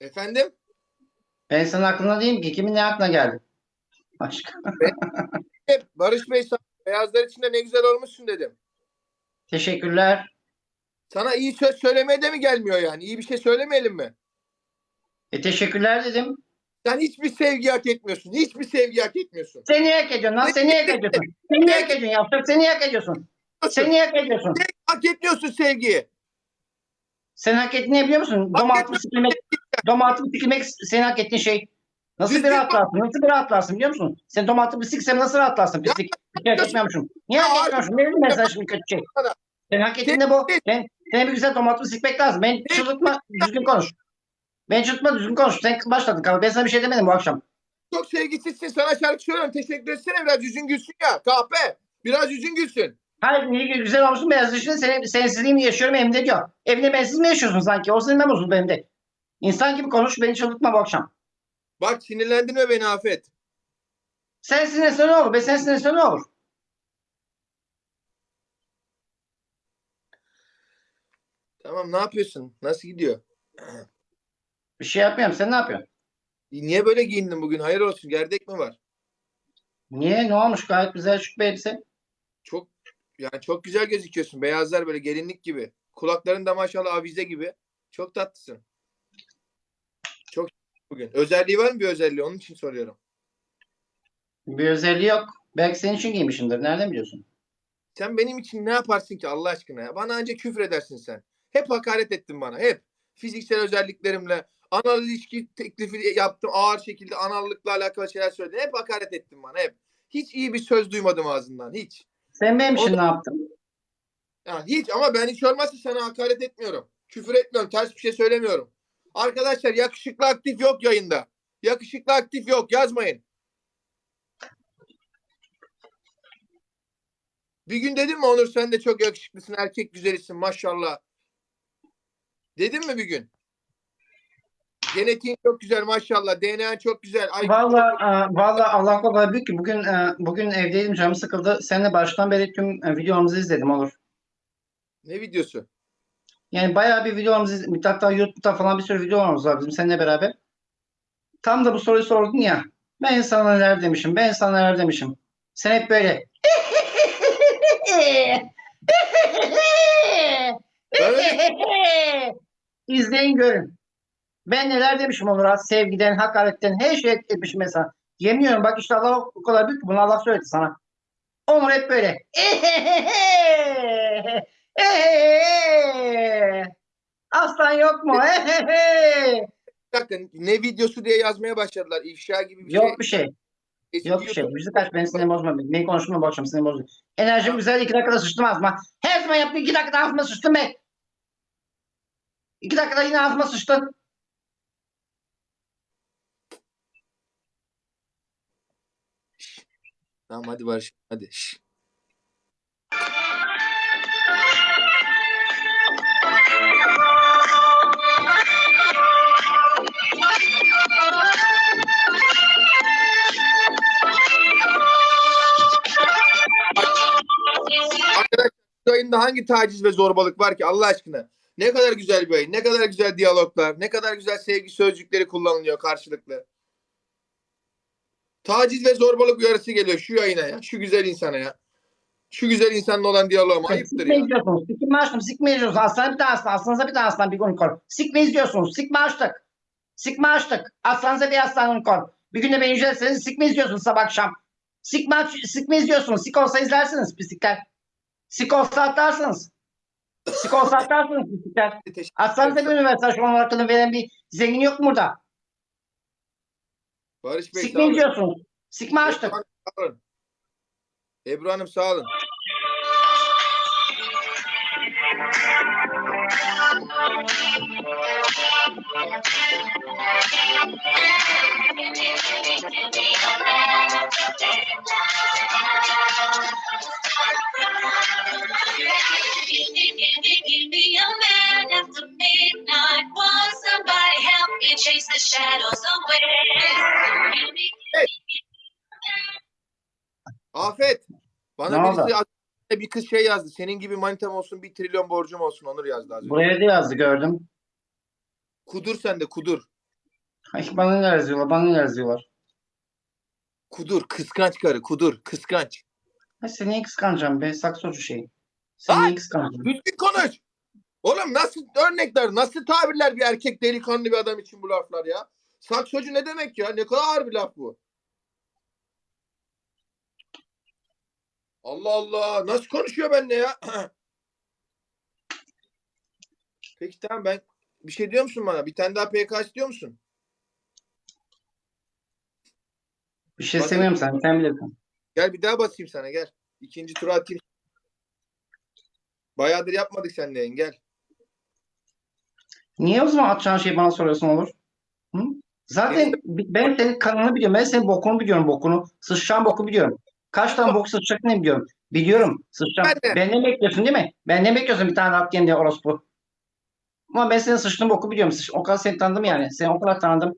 Efendim? Ben senin aklına diyeyim ki kimin ne aklına geldi? Başka. Barış Bey sana beyazlar içinde ne güzel olmuşsun dedim. Teşekkürler. Sana iyi söz söylemeye de mi gelmiyor yani? İyi bir şey söylemeyelim mi? E, teşekkürler dedim. Sen hiçbir sevgi hak etmiyorsun. Hiçbir sevgi hak etmiyorsun. Seni hak ediyorsun lan? Seni hak ediyorsun? Seni hak ediyorsun? Yaptık seni hak ediyorsun? Seni hak ediyorsun? Hak etmiyorsun sevgiyi. Sen hak ettiğini ne biliyor musun? Hak Domatımı sikilmek, domatımı sikilmek senin hak ettiğin şey. Nasıl bir rahatlarsın? Nasıl bir rahatlarsın biliyor musun? Sen domatımı siksem nasıl rahatlarsın? Pislik. Bir şey hak etmiyormuşum. Niye hak etmiyormuşum? Bileyim ben sana şimdi kötü şey. Senin hak ettiğin de bu. Sen, senin bir güzel domatımı sikmek lazım. Ben çıldırtma, düzgün konuş. Ben çıldırtma, düzgün konuş. Sen başladın kanka. Ben sana bir şey demedim bu akşam. Çok sevgisizsin. Sana şarkı söylüyorum. Teşekkür etsene biraz yüzün gülsün ya. Kahpe. Biraz yüzün gülsün. Hayır niye güzel olmuşsun beyaz dışında senin, sensizliğimi yaşıyorum evimde diyor. Evinde bensiz mi yaşıyorsun sanki? O senin bozuldu benim de. İnsan gibi konuş beni çıldırtma bu akşam. Bak sinirlendirme beni Afet. Sen sinirlensen ne olur? Ben sen sinirlensen ne olur? Tamam ne yapıyorsun? Nasıl gidiyor? Bir şey yapmıyorum. Sen ne yapıyorsun? Niye böyle giyindin bugün? Hayır olsun. Gerdek mi var? Niye? Ne olmuş? Gayet güzel şık bir elbise. Çok yani çok güzel gözüküyorsun. Beyazlar böyle gelinlik gibi. Kulakların da maşallah avize gibi. Çok tatlısın. Çok bugün. Özelliği var mı bir özelliği? Onun için soruyorum. Bir özelliği yok. Belki senin için giymişimdir. Nereden biliyorsun? Sen benim için ne yaparsın ki Allah aşkına ya? Bana ancak küfür edersin sen. Hep hakaret ettin bana. Hep. Fiziksel özelliklerimle anal ilişki teklifi yaptım. Ağır şekilde anallıkla alakalı şeyler söyledin. Hep hakaret ettin bana. Hep. Hiç iyi bir söz duymadım ağzından. Hiç. Sen benim için ne yaptın? Ya hiç ama ben hiç olmazsa sana hakaret etmiyorum. Küfür etmiyorum. Ters bir şey söylemiyorum. Arkadaşlar yakışıklı aktif yok yayında. Yakışıklı aktif yok. Yazmayın. Bir gün dedim mi Onur sen de çok yakışıklısın. Erkek güzelisin maşallah. Dedim mi bir gün? Genetiğin çok güzel maşallah. DNA çok güzel. Ay, Valla e, valla Allah kadar büyük ki bugün e, bugün evdeydim canım sıkıldı. Seninle baştan beri tüm e, videomuzu izledim olur. Ne videosu? Yani bayağı bir videomuzu izledim. Hatta YouTube'da falan bir sürü videolarımız var bizim seninle beraber. Tam da bu soruyu sordun ya. Ben sana neler demişim, ben sana neler demişim. Sen hep böyle İzleyin görün. Ben neler demişim Onur'a sevgiden, hakaretten, her şey etmişim mesela. Yemiyorum bak işte Allah o kadar büyük ki bunu Allah söyledi sana. Onur hep böyle. Aslan yok mu? Bir dakika ne videosu diye yazmaya başladılar. İfşa gibi bir yok bir şey. şey. Yok bir şey. Müzik aç beni sinir bozma. Beni konuşma bu akşam sinir bozma. Enerjim güzel iki dakikada sıçtım ağzıma. Her zaman yaptığım iki dakikada ağzıma sıçtım be. İki dakikada yine ağzıma sıçtın. Tamam hadi Barış. Hadi. Şş. Yayında hangi taciz ve zorbalık var ki Allah aşkına? Ne kadar güzel bir yayın, ne kadar güzel diyaloglar, ne kadar güzel sevgi sözcükleri kullanılıyor karşılıklı. Taciz ve zorbalık uyarısı geliyor şu yayına ya, şu güzel insana ya. Şu güzel insanla olan diyaloğum ayıptır ya. izliyorsunuz. Sikme açtım. Sikme izliyorsunuz. Aslan bir tane aslan. Aslanıza bir tane aslan bir unicorn. Sikme izliyorsunuz. Sikme açtık. Sikme açtık. Aslanıza bir aslan unicorn. Bir günde beni izlerseniz sikme izliyorsunuz sabah akşam. Sikme, sikme izliyorsunuz. Sik olsa izlersiniz pislikler. Sik olsa atlarsınız. Sik olsa atlarsınız pislikler. Atsanıza bir üniversite şu an veren bir zengin yok mu burada? Barış Bey sağ Sikme olun. izliyorsunuz. Sikme Ebru açtık. Hanım, sağ olun. Ebru Hanım sağ olun. Give Bana Ne birisi bir kız şey yazdı. Senin gibi manitam olsun bir trilyon borcum olsun Onur yazdı az önce. Buraya da yazdı gördüm. Kudur sen de kudur. Ay, bana neler yazıyorlar, bana neler yazıyorlar. Kudur, kıskanç karı, kudur, kıskanç. Ay, seni niye kıskanacağım be, saksocu şey. Seni niye kıskanacağım? Düzgün konuş. Oğlum nasıl örnekler, nasıl tabirler bir erkek delikanlı bir adam için bu laflar ya? Saksocu ne demek ya? Ne kadar ağır bir laf bu. Allah Allah. Nasıl konuşuyor benimle ya? Peki tamam ben bir şey diyor musun bana? Bir tane daha PK istiyor musun? Bir şey Bak- istemiyorum sen, sen bilirsin. Gel bir daha basayım sana gel. İkinci tura atayım. Bayağıdır yapmadık seninle yayın, gel. Niye o zaman atacağın şeyi bana soruyorsun olur? Hı? Zaten ben senin kanını biliyorum. Ben senin bokunu biliyorum bokunu. Sıçacağın boku biliyorum. Kaç tane bok sıçacağını biliyorum. Biliyorum. Sıçacağım. Ben de. Benden bekliyorsun değil mi? Benden bekliyorsun bir tane at diye orospu. Ama ben senin sıçtığın boku biliyorum. Sıç- O kadar seni tanıdım yani. Seni o kadar tanıdım.